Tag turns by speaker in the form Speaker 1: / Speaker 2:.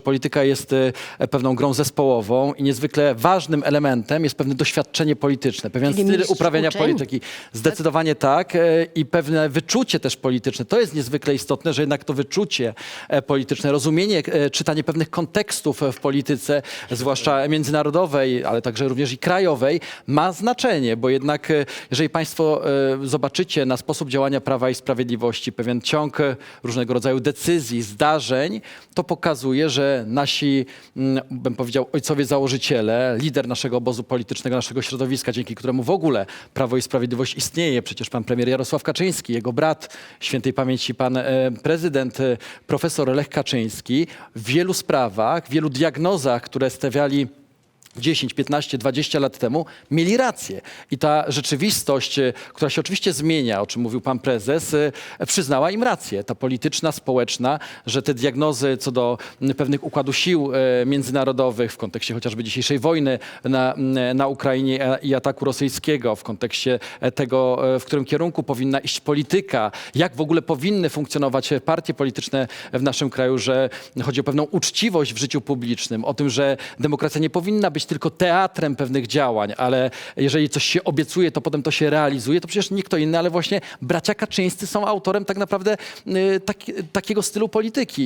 Speaker 1: Polityka jest e, pewną grą zespołową i niezwykle ważnym elementem jest pewne doświadczenie polityczne, pewien
Speaker 2: Czyli
Speaker 1: styl
Speaker 2: mistrz
Speaker 1: uprawiania
Speaker 2: uczeń?
Speaker 1: polityki. Zdecydowanie tak e, i pewne wyczucie też polityczne. To jest niezwykle istotne, że jednak to wyczucie e, polityczne, rozumienie, e, czytanie pewnych kontekstów e, w polityce, zwłaszcza międzynarodowej, ale także również i krajowej, ma znaczenie, bo jednak e, jeżeli Państwo e, zobaczycie na sposób działania Prawa i Sprawiedliwości pewien ciąg e, różnego rodzaju decyzji, zdarzeń, to pokazuje, że nasi, mm, bym powiedział, ojcowie założyciele, lider naszego obozu politycznego, naszego środowiska, dzięki któremu w ogóle Prawo i Sprawiedliwość istnieje, przecież pan premier Jarosław Kaczyński, jego brat, świętej pamięci pan e, prezydent, e, profesor Lech Kaczyński, w wielu sprawach, w wielu diagnozach, które stawiali 10, 15, 20 lat temu mieli rację. I ta rzeczywistość, e, która się oczywiście zmienia, o czym mówił pan prezes, e, przyznała im rację. Ta polityczna, społeczna, że te diagnozy co do pewnych układów sił e, międzynarodowych w kontekście chociażby dzisiejszej wojny na, na Ukrainie i ataku rosyjskiego, w kontekście tego, w którym kierunku powinna iść polityka, jak w ogóle powinny funkcjonować partie polityczne w naszym kraju, że chodzi o pewną uczciwość w życiu publicznym, o tym, że demokracja nie powinna być tylko teatrem pewnych działań, ale jeżeli coś się obiecuje, to potem to się realizuje, to przecież nie kto inny, ale właśnie bracia Kaczyńscy są autorem tak naprawdę tak, takiego stylu polityki.